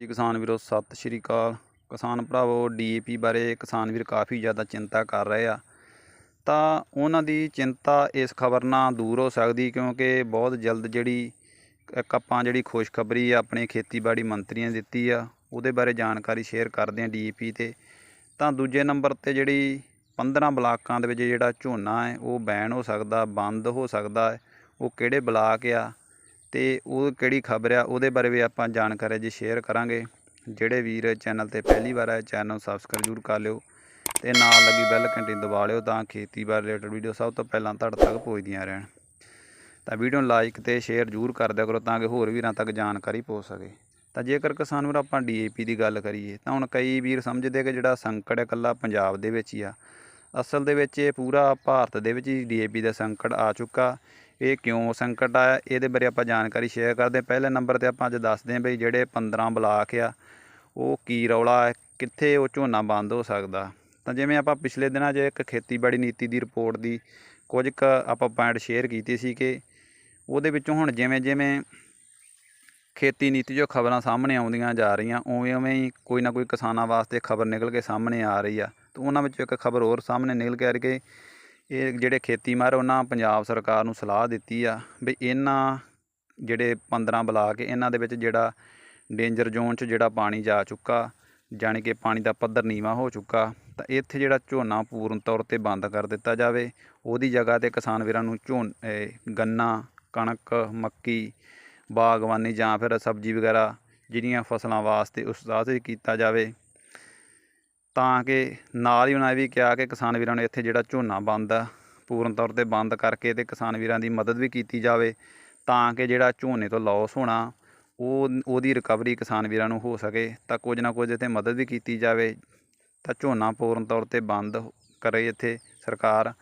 ਜੀ ਕਿਸਾਨ ਵੀਰੋ, ਸਤਿ ਸ਼੍ਰੀ ਅਕਾਲ। ਕਿਸਾਨ ਭਰਾਵੋ ਡੀਏਪੀ ਬਾਰੇ ਕਿਸਾਨ ਵੀਰ ਕਾਫੀ ਜ਼ਿਆਦਾ ਚਿੰਤਾ ਕਰ ਰਹੇ ਆ। ਤਾਂ ਉਹਨਾਂ ਦੀ ਚਿੰਤਾ ਇਸ ਖਬਰ ਨਾਲ ਦੂਰ ਹੋ ਸਕਦੀ ਕਿਉਂਕਿ ਬਹੁਤ ਜਲਦ ਜਿਹੜੀ ਇੱਕ ਆਪਾਂ ਜਿਹੜੀ ਖੁਸ਼ਖਬਰੀ ਆ, ਆਪਣੇ ਖੇਤੀਬਾੜੀ ਮੰਤਰੀਆਂ ਨੇ ਦਿੱਤੀ ਆ, ਉਹਦੇ ਬਾਰੇ ਜਾਣਕਾਰੀ ਸ਼ੇਅਰ ਕਰਦੇ ਆ ਡੀਏਪੀ ਤੇ। ਤਾਂ ਦੂਜੇ ਨੰਬਰ ਤੇ ਜਿਹੜੀ 15 ਬਲਾਕਾਂ ਦੇ ਵਿੱਚ ਜਿਹੜਾ ਝੋਨਾ ਹੈ, ਉਹ ਬੈਨ ਹੋ ਸਕਦਾ, ਬੰਦ ਹੋ ਸਕਦਾ ਉਹ ਕਿਹੜੇ ਬਲਾਕ ਆ? ਤੇ ਉਹ ਕਿਹੜੀ ਖਬਰ ਆ, ਉਹਦੇ ਬਾਰੇ ਵੀ ਆਪਾਂ ਜਾਣਕਾਰੀ ਜੀ ਸ਼ੇਅਰ ਕਰਾਂਗੇ। ਜਿਹੜੇ ਵੀਰ ਚੈਨਲ ਤੇ ਪਹਿਲੀ ਵਾਰ ਆਏ ਚੈਨਲ ਨੂੰ ਸਬਸਕ੍ਰਾਈਬ ਜ਼ਰੂਰ ਕਰ ਲਿਓ ਤੇ ਨਾਲ ਲੱਗੀ ਬੈਲ ਘੰਟੀ ਦਬਾ ਲਿਓ ਤਾਂ ਖੇਤੀਬਾੜੀ ਰਿਲੇਟਡ ਵੀਡੀਓ ਸਭ ਤੋਂ ਪਹਿਲਾਂ ਤੁਹਾਡੇ ਤੱਕ ਪਹੁੰਚਦੀਆਂ ਰਹਿਣ। ਤਾਂ ਵੀਡੀਓ ਨੂੰ ਲਾਈਕ ਤੇ ਸ਼ੇਅਰ ਜ਼ਰੂਰ ਕਰ ਦਿਆ ਕਰੋ ਤਾਂ ਕਿ ਹੋਰ ਵੀਰਾਂ ਤੱਕ ਜਾਣਕਾਰੀ ਪਹੁੰਚ ਸਕੇ। ਤਾਂ ਜੇਕਰ ਕਿਸਾਨ ਵੀਰ ਆਪਾਂ ਡੀਏਪੀ ਦੀ ਗੱਲ ਕਰੀਏ, ਤਾਂ ਹੁਣ ਕਈ ਵੀਰ ਸਮਝਦੇ ਕਿ ਜਿਹੜਾ ਸੰਕਟ ਹੈ ਇਕੱਲਾ ਪੰਜਾਬ ਦੇ ਵਿੱਚ ਹੀ ਆ। ਅਸਲ ਦੇ ਵਿੱਚ ਇਹ ਪੂਰਾ ਭਾਰਤ ਦੇ ਵਿੱਚ ਹੀ ਡੀਏਪੀ ਦਾ ਸੰਕਟ ਆ ਚੁੱਕਾ। ਇਹ ਕਿਉਂ ਸੰਕਟ ਆਇਆ? ਇਹਦੇ ਬਾਰੇ ਆਪਾਂ ਜਾਣਕਾਰੀ ਸ਼ੇਅਰ ਕਰਦੇ ਹਾਂ। ਪਹਿਲੇ ਨੰਬਰ ਤੇ ਆਪਾਂ ਅੱਜ ਦੱਸਦੇ ਹਾਂ ਬਈ ਜਿਹੜੇ 15 ਬਲਾਕ ਆ, ਉਹ ਕੀ ਰੌਲਾ ਹੈ? ਕਿੱਥੇ ਉਹ ਝੋਨਾ ਬੰਦ ਹੋ ਸਕਦਾ? ਤਾਂ ਜਿਵੇਂ ਆਪਾਂ ਪਿਛਲੇ ਦਿਨਾਂ 'ਚ ਇੱਕ ਖੇਤੀਬਾੜੀ ਨੀਤੀ ਦੀ ਰਿਪੋਰਟ ਦੀ ਕੁਝ ਕੁ ਆਪਾਂ ਪੁਆਇੰਟ ਸ਼ੇਅਰ ਕੀਤੀ ਸੀ ਕਿ ਉਹਦੇ ਵਿੱਚੋਂ ਹੁਣ ਜਿਵੇਂ ਜਿਵੇਂ ਖੇਤੀ ਨੀਤੀ ਜੋ ਖਬਰਾਂ ਸਾਹਮਣੇ ਆਉਂਦੀਆਂ ਜਾ ਰਹੀਆਂ, ਉਵੇਂ ਉਵੇਂ ਹੀ ਕੋਈ ਨਾ ਕੋਈ ਕਿਸਾਨਾਂ ਵਾਸਤੇ ਖਬਰ ਨਿਕਲ ਕੇ ਸਾਹਮਣੇ ਆ ਰਹੀ ਆ। ਤੇ ਉਹਨਾਂ ਵਿੱਚੋਂ ਇੱਕ ਖਬਰ ਹੋਰ ਸਾਹਮਣੇ ਨਿਕਲ ਕੇ ਆ ਰਹੀ ਕਿ ਇਹ ਜਿਹੜੇ ਖੇਤੀ ਮਾਹਰ ਉਹਨਾਂ ਪੰਜਾਬ ਸਰਕਾਰ ਨੂੰ ਸਲਾਹ ਦਿੱਤੀ ਆ ਵੀ ਇਹਨਾਂ ਜਿਹੜੇ 15 ਬਲਾਕ, ਇਹਨਾਂ ਦੇ ਵਿੱਚ ਜਿਹੜਾ ਡੇਂਜਰ ਜ਼ੋਨ 'ਚ ਜਿਹੜਾ ਪਾਣੀ ਜਾ ਚੁੱਕਾ, ਜਾਣੀ ਕਿ ਪਾਣੀ ਦਾ ਪੱਧਰ ਨੀਵਾ ਹੋ ਚੁੱਕਾ, ਤਾਂ ਇੱਥੇ ਜਿਹੜਾ ਝੋਨਾ ਪੂਰਨ ਤੌਰ ਤੇ ਬੰਦ ਕਰ ਦਿੱਤਾ ਜਾਵੇ। ਉਹਦੀ ਜਗ੍ਹਾ ਤੇ ਕਿਸਾਨ ਵੀਰਾਂ ਨੂੰ ਝੋਨ ਗੰਨਾ, ਕਣਕ, ਮੱਕੀ, ਬਾਗਬਾਨੀ ਜਾਂ ਫਿਰ ਸਬਜ਼ੀ ਵਗੈਰਾ, ਜਿਹੜੀਆਂ ਫਸਲਾਂ ਵਾਸਤੇ ਉਤਸ਼ਾਹਿਤ ਕੀਤਾ ਜਾਵੇ। ਤਾਂ ਕਿ ਨਾਲ ਹੀ ਉਹਨਾਂ ਇਹ ਵੀ ਕਿਹਾ ਕਿ ਕਿਸਾਨ ਵੀਰਾਂ ਨੇ ਇੱਥੇ ਜਿਹੜਾ ਝੋਨਾ ਬੰਦ ਆ, ਪੂਰਨ ਤੌਰ ਤੇ ਬੰਦ ਕਰਕੇ ਤੇ ਕਿਸਾਨ ਵੀਰਾਂ ਦੀ ਮਦਦ ਵੀ ਕੀਤੀ ਜਾਵੇ ਤਾਂ ਕਿ ਜਿਹੜਾ ਝੋਨੇ ਤੋਂ ਲਾਸ ਹੋਣਾ, ਉਹ ਉਹਦੀ ਰਿਕਵਰੀ ਕਿਸਾਨ ਵੀਰਾਂ ਨੂੰ ਹੋ ਸਕੇ ਤਾਂ ਕੁਝ ਨਾ ਕੁਝ ਇੱਥੇ ਮਦਦ ਵੀ ਕੀਤੀ ਜਾਵੇ। ਤਾਂ ਝੋਨਾ ਪੂਰਨ ਤੌਰ ਤੇ ਬੰਦ ਕਰੇ ਇੱਥੇ ਸਰਕਾਰ।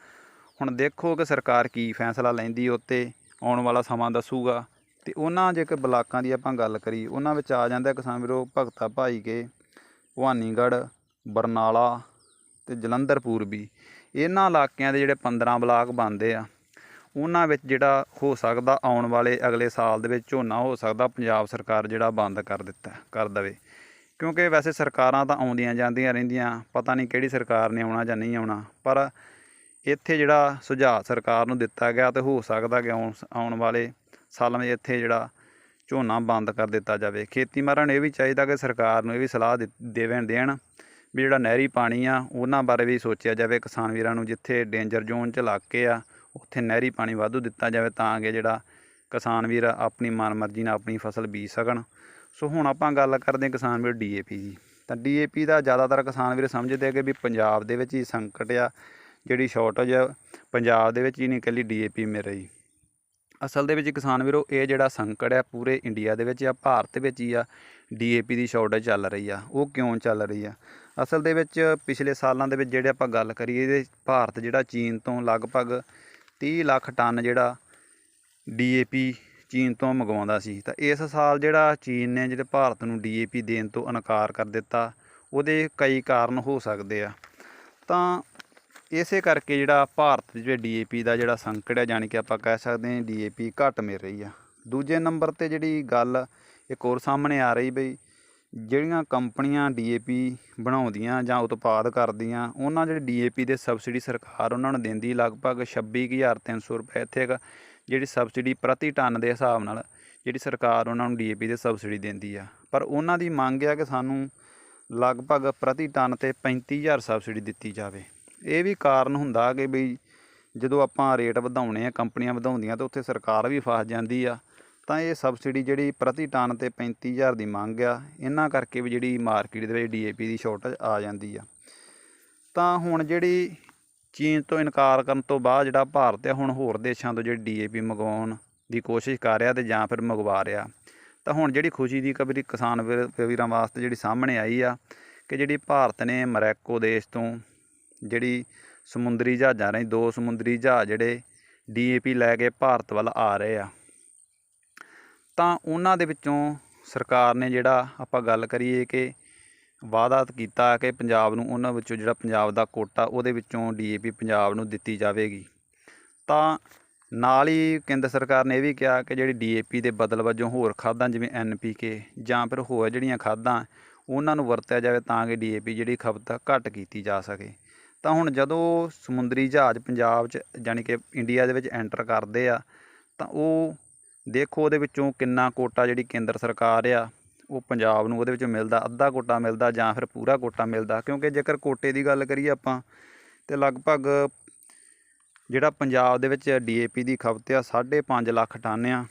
ਹੁਣ ਦੇਖੋ ਕਿ ਸਰਕਾਰ ਕੀ ਫੈਸਲਾ ਲੈਂਦੀ ਉੱਤੇ, ਆਉਣ ਵਾਲਾ ਸਮਾਂ ਦੱਸੂਗਾ। ਤੇ ਉਹਨਾਂ ਜੇਕਰ ਬਲਾਕਾਂ ਦੀ ਆਪਾਂ ਗੱਲ ਕਰੀ, ਉਹਨਾਂ ਵਿੱਚ ਆ ਜਾਂਦਾ ਕਿਸਾਨ ਵੀਰੋ ਭਗਤਾ ਭਾਈ ਕੇ, ਭਵਾਨੀਗੜ੍ਹ ਬਰਨਾਲਾ ਅਤੇ ਜਲੰਧਰ ਪੂਰਬੀ, ਇਹਨਾਂ ਇਲਾਕਿਆਂ ਦੇ ਜਿਹੜੇ 15 ਬਲਾਕ ਬਣਦੇ ਆ, ਉਹਨਾਂ ਵਿੱਚ ਜਿਹੜਾ ਹੋ ਸਕਦਾ ਆਉਣ ਵਾਲੇ ਅਗਲੇ ਸਾਲ ਦੇ ਵਿੱਚ ਝੋਨਾ ਹੋ ਸਕਦਾ ਪੰਜਾਬ ਸਰਕਾਰ ਜਿਹੜਾ ਬੰਦ ਕਰ ਦਿੱਤਾ, ਕਰ ਦਵੇ। ਕਿਉਂਕਿ ਵੈਸੇ ਸਰਕਾਰਾਂ ਤਾਂ ਆਉਂਦੀਆਂ ਜਾਂਦੀਆਂ ਰਹਿੰਦੀਆਂ, ਪਤਾ ਨਹੀਂ ਕਿਹੜੀ ਸਰਕਾਰ ਨੇ ਆਉਣਾ ਜਾਂ ਨਹੀਂ ਆਉਣਾ, ਪਰ ਇੱਥੇ ਜਿਹੜਾ ਸੁਝਾਅ ਸਰਕਾਰ ਨੂੰ ਦਿੱਤਾ ਗਿਆ ਤੇ ਹੋ ਸਕਦਾ ਕਿ ਆਉਣ ਆਉਣ ਵਾਲੇ ਸਾਲਾਂ ਵਿੱਚ ਇੱਥੇ ਜਿਹੜਾ ਝੋਨਾ ਬੰਦ ਕਰ ਦਿੱਤਾ ਜਾਵੇ। ਖੇਤੀ ਮਾਰਨ ਇਹ ਵੀ ਚਾਹੀਦਾ ਕਿ ਸਰਕਾਰ ਨੂੰ ਇਹ ਵੀ ਸਲਾਹ ਦਿੱ- ਦੇਵਣ, ਦੇਣ ਵੀ ਜਿਹੜਾ ਨਹਿਰੀ ਪਾਣੀ ਆ, ਉਹਨਾਂ ਬਾਰੇ ਵੀ ਸੋਚਿਆ ਜਾਵੇ। ਕਿਸਾਨ ਵੀਰਾਂ ਨੂੰ ਜਿੱਥੇ ਡੇਂਜਰ ਜ਼ੋਨ 'ਚ ਇਲਾਕੇ ਆ, ਉੱਥੇ ਨਹਿਰੀ ਪਾਣੀ ਵਾਧੂ ਦਿੱਤਾ ਜਾਵੇ ਤਾਂ ਕਿ ਜਿਹੜਾ ਕਿਸਾਨ ਵੀਰ ਆਪਣੀ ਮਨਮਰਜ਼ੀ ਨਾਲ ਆਪਣੀ ਫਸਲ ਬੀਜ ਸਕਣ। ਸੋ ਹੁਣ ਆਪਾਂ ਗੱਲ ਕਰਦੇ ਹਾਂ ਕਿਸਾਨ ਵੀਰ ਡੀਏਪੀ ਦੀ। ਤਾਂ ਡੀਏਪੀ ਦਾ ਜ਼ਿਆਦਾਤਰ ਕਿਸਾਨ ਵੀਰ ਸਮਝਦੇ ਆ ਕਿ ਵੀ ਪੰਜਾਬ ਦੇ ਵਿੱਚ ਹੀ ਸੰਕਟ ਆ, ਜਿਹੜੀ ਸ਼ਾਰਟੇਜ ਆ, ਪੰਜਾਬ ਦੇ ਵਿੱਚ ਹੀ ਨਹੀਂ ਇਕੱਲੀ ਡੀਏਪੀ ਮਿਲ ਰਹੀ। ਅਸਲ ਦੇ ਵਿੱਚ ਕਿਸਾਨ ਵੀਰੋ, ਇਹ ਜਿਹੜਾ ਸੰਕਟ ਹੈ ਪੂਰੇ ਇੰਡੀਆ ਦੇ ਵਿੱਚ ਆ, ਭਾਰਤ ਵਿੱਚ ਹੀ ਆ ਡੀਏਪੀ ਦੀ ਸ਼ਾਰਟੇਜ ਚੱਲ ਰਹੀ ਆ। ਉਹ ਕਿਉਂ ਚੱਲ ਰਹੀ ਆ? ਅਸਲ ਦੇ ਵਿੱਚ ਪਿਛਲੇ ਸਾਲਾਂ ਦੇ ਵਿੱਚ ਜਿਹੜੇ ਆਪਾਂ ਗੱਲ ਕਰੀਏ, ਇਹਦੇ ਭਾਰਤ ਜਿਹੜਾ ਚੀਨ ਤੋਂ ਲਗਭਗ 30 ਲੱਖ ਟਨ ਜਿਹੜਾ ਡੀਏਪੀ ਚੀਨ ਤੋਂ ਮੰਗਵਾਉਂਦਾ ਸੀ। ਤਾਂ ਇਸ ਸਾਲ ਜਿਹੜਾ ਚੀਨ ਨੇ ਜਿਹੜੇ ਭਾਰਤ ਨੂੰ ਡੀਏਪੀ ਦੇਣ ਤੋਂ ਇਨਕਾਰ ਕਰ ਦਿੱਤਾ, ਉਹਦੇ ਕਈ ਕਾਰਨ ਹੋ ਸਕਦੇ ਆ। ਤਾਂ ਇਸੇ ਕਰਕੇ ਜਿਹੜਾ ਭਾਰਤ ਵਿੱਚ ਡੀਏਪੀ ਦਾ ਜਿਹੜਾ ਸੰਕਟ ਹੈ ਜਾਣੀ ਕਿ ਆਪਾਂ ਕਹਿ ਸਕਦੇ ਹਾਂ ਡੀਏਪੀ ਘੱਟ ਮਿਲ ਰਹੀ ਆ। ਦੂਜੇ ਨੰਬਰ ਤੇ ਜਿਹੜੀ ਗੱਲ ਇੱਕ ਹੋਰ ਸਾਹਮਣੇ ਆ ਰਹੀ ਬਈ ਜਿਹੜੀਆਂ ਕੰਪਨੀਆਂ ਡੀਏਪੀ ਬਣਾਉਂਦੀਆਂ ਜਾਂ ਉਤਪਾਦ ਕਰਦੀਆਂ, ਉਹਨਾਂ ਜਿਹੜੇ ਡੀਏਪੀ ਦੇ ਸਬਸਿਡੀ ਸਰਕਾਰ ਉਹਨਾਂ ਨੂੰ ਦਿੰਦੀ ਲਗਭਗ 26300 ਰੁਪਏ ਇੱਥੇ ਇੱਕ ਜਿਹੜੀ ਸਬਸਿਡੀ ਪ੍ਰਤੀ ਟਨ ਦੇ ਹਿਸਾਬ ਨਾਲ ਜਿਹੜੀ ਸਰਕਾਰ ਉਹਨਾਂ ਨੂੰ ਡੀਏਪੀ ਦੇ ਸਬਸਿਡੀ ਦਿੰਦੀ ਆ। ਪਰ ਉਹਨਾਂ ਦੀ ਮੰਗ ਆ ਕਿ ਸਾਨੂੰ ਲਗਭਗ ਪ੍ਰਤੀ ਟਨ ਤੇ 35000 ਸਬਸਿਡੀ ਦਿੱਤੀ ਜਾਵੇ। ਇਹ ਵੀ ਕਾਰਨ ਹੁੰਦਾ ਕਿ ਬਈ ਜਦੋਂ ਆਪਾਂ ਰੇਟ ਵਧਾਉਣੇ ਆ, ਕੰਪਨੀਆਂ ਵਧਾਉਂਦੀਆਂ, ਤਾਂ ਉੱਥੇ ਸਰਕਾਰ ਵੀ ਫਸ ਜਾਂਦੀ ਆ। ਤਾਂ ਇਹ ਸਬਸਿਡੀ ਜਿਹੜੀ ਪ੍ਰਤੀ ਟਨ ਤੇ 35000 ਦੀ ਮੰਗ ਆ, ਇਹਨਾਂ ਕਰਕੇ ਵੀ ਜਿਹੜੀ ਮਾਰਕੀਟ ਦੇ ਵਿੱਚ ਡੀਏਪੀ ਦੀ ਸ਼ਾਰਟੇਜ ਆ ਜਾਂਦੀ ਆ। ਤਾਂ ਹੁਣ ਜਿਹੜੀ ਚੀਨ ਤੋਂ ਇਨਕਾਰ ਕਰਨ ਤੋਂ ਬਾਅਦ ਜਿਹੜਾ ਭਾਰਤ ਆ, ਹੁਣ ਹੋਰ ਦੇਸ਼ਾਂ ਤੋਂ ਜਿਹੜੀ ਡੀਏਪੀ ਮੰਗਵਾਉਣ ਦੀ ਕੋਸ਼ਿਸ਼ ਕਰ ਰਿਹਾ ਤੇ ਜਾਂ ਫਿਰ ਮੰਗਵਾ ਰਿਹਾ। ਤਾਂ ਹੁਣ ਜਿਹੜੀ ਖੁਸ਼ੀ ਦੀ ਖਬਰ ਕਿਸਾਨ ਵੀਰ- ਵੀਰਾਂ ਵਾਸਤੇ ਜਿਹੜੀ ਸਾਹਮਣੇ ਆਈ ਆ ਕਿ ਜਿਹੜੀ ਭਾਰਤ ਨੇ ਮਰੈਕੋ ਦੇਸ਼ ਤੋਂ ਜਿਹੜੀ ਸਮੁੰਦਰੀ ਜਹਾਜ਼ਾਂ ਰਾਹੀਂ ਦੋ ਸਮੁੰਦਰੀ ਜਹਾਜ਼ ਜਿਹੜੇ ਡੀਏਪੀ ਲੈ ਕੇ ਭਾਰਤ ਵੱਲ ਆ ਰਹੇ ਆ। ਤਾਂ ਉਹਨਾਂ ਦੇ ਵਿੱਚੋਂ ਸਰਕਾਰ ਨੇ ਜਿਹੜਾ ਆਪਾਂ ਗੱਲ ਕਰੀਏ ਕਿ ਵਾਅਦਾ ਕੀਤਾ ਕਿ ਪੰਜਾਬ ਨੂੰ ਉਹਨਾਂ ਵਿੱਚੋਂ ਜਿਹੜਾ ਪੰਜਾਬ ਦਾ ਕੋਟਾ, ਉਹਦੇ ਵਿੱਚੋਂ ਡੀਏਪੀ ਪੰਜਾਬ ਨੂੰ ਦਿੱਤੀ ਜਾਵੇਗੀ। ਤਾਂ ਨਾਲ ਹੀ ਕੇਂਦਰ ਸਰਕਾਰ ਨੇ ਇਹ ਵੀ ਕਿਹਾ ਕਿ ਜਿਹੜੀ ਡੀਏਪੀ ਦੇ ਬਦਲ ਵਜੋਂ ਹੋਰ ਖਾਦਾਂ ਜਿਵੇਂ ਐਨਪੀਕੇ ਜਾਂ ਫਿਰ ਹੋਰ ਜਿਹੜੀਆਂ ਖਾਦਾਂ ਉਹਨਾਂ ਨੂੰ ਵਰਤਿਆ ਜਾਵੇ ਤਾਂ ਕਿ ਡੀਏਪੀ ਜਿਹੜੀ ਖਪਤ ਘੱਟ ਕੀਤੀ ਜਾ ਸਕੇ। ਤਾਂ ਹੁਣ ਜਦੋਂ ਸਮੁੰਦਰੀ ਜਹਾਜ਼ ਪੰਜਾਬ 'ਚ ਯਾਨੀ ਕਿ ਇੰਡੀਆ ਦੇ ਵਿੱਚ ਐਂਟਰ ਕਰਦੇ ਆ, ਤਾਂ ਉਹ ਦੇਖੋ ਉਹਦੇ ਵਿੱਚੋਂ ਕਿੰਨਾ ਕੋਟਾ ਜਿਹੜੀ ਕੇਂਦਰ ਸਰਕਾਰ ਆ, ਉਹ ਪੰਜਾਬ ਨੂੰ ਉਹਦੇ ਵਿੱਚੋਂ ਮਿਲਦਾ, ਅੱਧਾ ਕੋਟਾ ਮਿਲਦਾ ਜਾਂ ਫਿਰ ਪੂਰਾ ਕੋਟਾ ਮਿਲਦਾ। ਕਿਉਂਕਿ ਜੇਕਰ ਕੋਟੇ ਦੀ ਗੱਲ ਕਰੀਏ ਆਪਾਂ, ਤੇ ਲਗਭਗ ਜਿਹੜਾ ਪੰਜਾਬ ਦੇ ਵਿੱਚ ਡੀਏਪੀ ਦੀ ਖਪਤ ਆ 5.5 ਲੱਖ ਟਨ ਆ,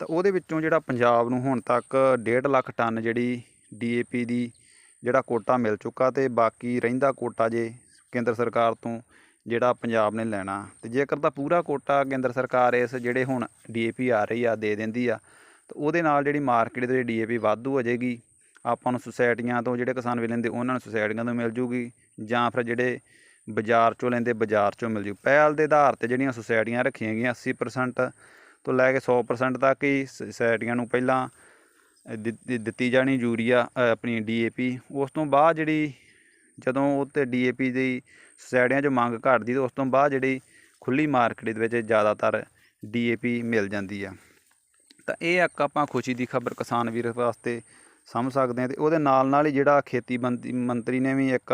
ਤਾਂ ਉਹਦੇ ਵਿੱਚੋਂ ਜਿਹੜਾ ਪੰਜਾਬ ਨੂੰ ਹੁਣ ਤੱਕ 1.5 ਲੱਖ ਟਨ ਜਿਹੜੀ ਡੀਏਪੀ ਦੀ ਜਿਹੜਾ ਕੋਟਾ ਮਿਲ ਚੁੱਕਾ ਤੇ ਬਾਕੀ ਰਹਿੰਦਾ ਕੋਟਾ ਜੇ ਕੇਂਦਰ ਸਰਕਾਰ ਤੋਂ ਜਿਹੜਾ ਪੰਜਾਬ ਨੇ ਲੈਣਾ। ਤੇ ਜੇਕਰ ਤਾਂ ਪੂਰਾ ਕੋਟਾ ਕੇਂਦਰ ਸਰਕਾਰ ਇਸ ਜਿਹੜੇ ਹੁਣ ਡੀਏਪੀ ਆ ਰਹੀ ਆ ਦੇ ਦਿੰਦੀ ਆ ਤਾਂ ਉਹਦੇ ਨਾਲ ਜਿਹੜੀ ਮਾਰਕੀਟ ਦੇ ਡੀਏਪੀ ਵਾਧੂ ਹੋ ਜਾਏਗੀ। ਆਪਾਂ ਨੂੰ ਸੁਸਾਇਟੀਆਂ ਤੋਂ ਜਿਹੜੇ ਕਿਸਾਨ ਵੀ ਲੈਂਦੇ ਉਹਨਾਂ ਨੂੰ ਸੁਸਾਇਟੀਆਂ ਤੋਂ ਮਿਲ ਜੂਗੀ ਜਾਂ ਫਿਰ ਜਿਹੜੇ ਬਾਜ਼ਾਰ ਚੋਂ ਲੈਂਦੇ ਬਾਜ਼ਾਰ ਚੋਂ ਮਿਲ ਜੂ। ਪਹਿਲ ਦੇ ਆਧਾਰ ਤੇ ਜਿਹੜੀਆਂ ਸੁਸਾਇਟੀਆਂ ਰੱਖੀਆਂ ਗਈਆਂ 80% ਤੋਂ ਲੈ ਕੇ 100% ਤੱਕ ਹੀ ਸੁਸਾਇਟੀਆਂ ਨੂੰ ਪਹਿਲਾਂ ਦਿੱਤੀ ਜਾਣੀ ਯੂਰੀਆ ਅ, ਆਪਣੀ ਡੀਏਪੀ ਉਸ ਤੋਂ ਬਾਅਦ ਜਿਹੜੀ ਜਦੋਂ ਉਹ 'ਤੇ ਡੀਏਪੀ ਦੀ ਸੁਸਾਇਟੀਆਂ 'ਚ ਮੰਗ ਘਟਦੀ ਤੇ ਉਸ ਤੋਂ ਬਾਅਦ ਜਿਹੜੀ ਖੁੱਲੀ ਮਾਰਕੀਟ ਦੇ ਵਿੱਚ ਜ਼ਿਆਦਾਤਰ ਡੀਏਪੀ ਮਿਲ ਜਾਂਦੀ ਆ। ਤਾਂ ਇਹ ਇੱਕ ਆਪਾਂ ਖੁਸ਼ੀ ਦੀ ਖਬਰ ਕਿਸਾਨ ਵੀਰ ਵਾਸਤੇ ਸਮਝ ਸਕਦੇ ਹਾਂ ਤੇ ਉਹਦੇ ਨਾਲ ਨਾਲ ਹੀ ਜਿਹੜਾ ਖੇਤੀ ਮੰਤਰੀ ਨੇ ਵੀ ਇੱਕ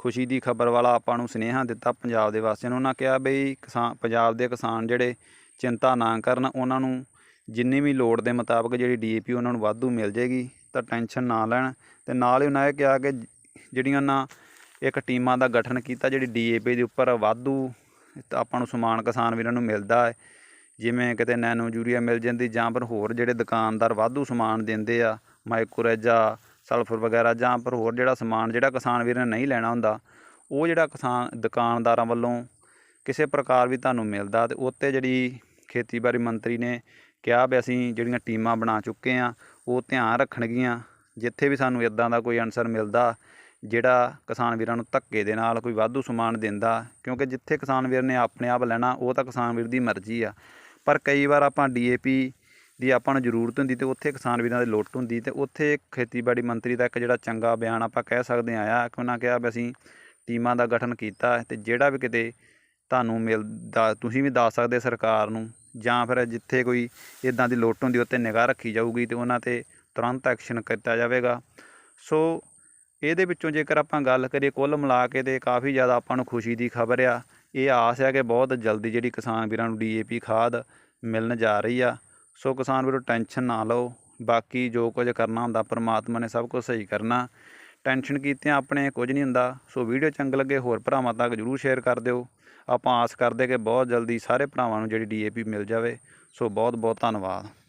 ਖੁਸ਼ੀ ਦੀ ਖਬਰ ਵਾਲਾ ਆਪਾਂ ਨੂੰ ਸੁਨੇਹਾ ਦਿੱਤਾ ਪੰਜਾਬ ਦੇ ਵਾਸੀਆਂ ਨੂੰ, ਉਹਨਾਂ ਕਿਹਾ ਬਈ ਕਿਸਾਨ, ਪੰਜਾਬ ਦੇ ਕਿਸਾਨ ਜਿਹੜੇ ਚਿੰਤਾ ਨਾ ਕਰਨ, ਉਹਨਾਂ ਨੂੰ ਜਿੰਨੀ ਵੀ ਲੋੜ ਦੇ ਮੁਤਾਬਕ ਜਿਹੜੀ ਡੀਏਪੀ ਉਹਨਾਂ ਨੂੰ ਵਾਧੂ ਮਿਲ ਜੇਗੀ ਤਾਂ ਟੈਨਸ਼ਨ ਨਾ ਲੈਣ ਤੇ ਨਾਲ ਹੀ ਉਹਨਾਂ ਇਹ ਕਿਹਾ ਕਿ ਜਿਹੜੀਆਂ ਉਹਨਾਂ ਇੱਕ ਟੀਮਾਂ ਦਾ ਗਠਨ ਕੀਤਾ, ਜਿਹੜੀ ਡੀਏਪੀ ਦੇ ਉੱਪਰ ਵਾਧੂ ਆਪਾਂ ਨੂੰ ਸਮਾਨ ਕਿਸਾਨ ਵੀਰਾਂ ਨੂੰ ਮਿਲਦਾ ਹੈ। ਜਿਵੇਂ ਕਿਤੇ ਨੈਨੋ ਯੂਰੀਆ ਮਿਲ ਜਾਂਦੀ ਜਾਂ ਫਿਰ ਹੋਰ ਜਿਹੜੇ ਦੁਕਾਨਦਾਰ ਵਾਧੂ ਸਮਾਨ ਦਿੰਦੇ ਆ ਮਾਈਕੋਰੇਜਾ ਸਲਫਰ ਵਗੈਰਾ ਜਾਂ ਫਿਰ ਹੋਰ ਜਿਹੜਾ ਸਮਾਨ ਜਿਹੜਾ ਕਿਸਾਨ ਵੀਰ ਨੇ ਨਹੀਂ ਲੈਣਾ ਹੁੰਦਾ, ਉਹ ਜਿਹੜਾ ਕਿਸਾਨ ਦੁਕਾਨਦਾਰਾਂ ਵੱਲੋਂ ਕਿਸੇ ਪ੍ਰਕਾਰ ਵੀ ਤੁਹਾਨੂੰ ਮਿਲਦਾ ਤੇ ਉੱਤੇ ਜਿਹੜੀ ਖੇਤੀਬਾੜੀ ਮੰਤਰੀ ਨੇ ਕਿਹਾ ਵੀ ਅਸੀਂ ਜਿਹੜੀਆਂ ਟੀਮਾਂ ਬਣਾ ਚੁੱਕੇ ਆ, ਉਹ ਧਿਆਨ ਰੱਖਣਗੀਆਂ। ਜਿੱਥੇ ਵੀ ਸਾਨੂੰ ਇਦਾਂ ਦਾ ਕੋਈ ਆਨਸਰ ਮਿਲਦਾ, ਜਿਹੜਾ ਕਿਸਾਨ ਵੀਰਾਂ ਨੂੰ ਧੱਕੇ ਦੇ ਨਾਲ ਕੋਈ ਵਾਧੂ ਸਮਾਨ ਦਿੰਦਾ, ਕਿਉਂਕਿ ਜਿੱਥੇ ਕਿਸਾਨ ਵੀਰ ਨੇ ਆਪਣੇ ਆਪ ਲੈਣਾ, ਉਹ ਤਾਂ ਕਿਸਾਨ ਵੀਰ ਦੀ ਮਰਜ਼ੀ ਆ। ਪਰ ਕਈ ਵਾਰ ਆਪਾਂ ਡੀਏਪੀ ਦੀ ਆਪਾਂ ਨੂੰ ਜ਼ਰੂਰਤ ਹੁੰਦੀ ਤੇ ਉੱਥੇ ਕਿਸਾਨ ਵੀਰਾਂ ਦੀ ਲੁੱਟ ਹੁੰਦੀ ਤੇ ਉੱਥੇ ਖੇਤੀਬਾੜੀ ਮੰਤਰੀ ਦਾ ਇੱਕ ਜਿਹੜਾ ਚੰਗਾ ਬਿਆਨ ਆਪਾਂ ਕਹਿ ਸਕਦੇ ਹਾਂ ਆਇਆ ਕਿ ਉਹਨਾਂ ਕਿਹਾ ਵੀ ਅਸੀਂ ਟੀਮਾਂ ਦਾ ਗਠਨ ਕੀਤਾ ਹੈ ਤੇ ਜਿਹੜਾ ਵੀ ਕਿਤੇ ਤੁਹਾਨੂੰ ਮਿਲਦਾ, ਤੁਸੀਂ ਵੀ ਦੱਸ ਸਕਦੇ ਸਰਕਾਰ ਨੂੰ, ਜਾਂ ਫਿਰ ਜਿੱਥੇ ਕੋਈ ਇਦਾਂ ਦੀ ਲੁੱਟ ਹੁੰਦੀ ਉੱਤੇ ਨਿਗਾਹ ਰੱਖੀ ਜਾਊਗੀ ਤੇ ਉਹਨਾਂ ਤੇ ਤੁਰੰਤ ਐਕਸ਼ਨ ਕੀਤਾ ਜਾਵੇਗਾ। ਸੋ, ਇਹਦੇ ਵਿੱਚੋਂ ਜੇਕਰ ਆਪਾਂ ਗੱਲ ਕਰੀਏ ਕੁੱਲ ਮਿਲਾ ਕੇ ਤੇ ਕਾਫੀ ਜ਼ਿਆਦਾ ਆਪਾਂ ਨੂੰ ਖੁਸ਼ੀ ਦੀ ਖਬਰ ਆ। ਇਹ ਆਸ ਹੈ ਕਿ ਬਹੁਤ ਜਲਦੀ ਜਿਹੜੀ ਕਿਸਾਨ ਵੀਰਾਂ ਨੂੰ ਡੀਏਪੀ ਖਾਦ ਮਿਲਣ ਜਾ ਰਹੀ ਆ। ਸੋ ਕਿਸਾਨ ਵੀਰੋ, ਟੈਨਸ਼ਨ ਨਾ ਲਓ। ਬਾਕੀ ਜੋ ਕੁਝ ਕਰਨਾ ਹੁੰਦਾ, ਪਰਮਾਤਮਾ ਨੇ ਸਭ ਕੁਝ ਸਹੀ ਕਰਨਾ। ਟੈਨਸ਼ਨ ਕੀਤੇ ਆਪਣੇ ਕੁਝ ਨਹੀਂ ਹੁੰਦਾ। ਸੋ ਵੀਡੀਓ ਚੰਗ ਲੱਗੇ, ਹੋਰ ਭਰਾਵਾਂ ਤੱਕ ਜਰੂਰ ਸ਼ੇਅਰ ਕਰ ਦਿਓ। ਆਪਾਂ ਆਸ ਕਰਦੇ ਕਿ ਬਹੁਤ ਜਲਦੀ ਸਾਰੇ ਭਰਾਵਾਂ ਨੂੰ ਜਿਹੜੀ ਡੀਏਪੀ ਮਿਲ ਜਾਵੇ। ਸੋ ਬਹੁਤ ਬਹੁਤ ਧੰਨਵਾਦ।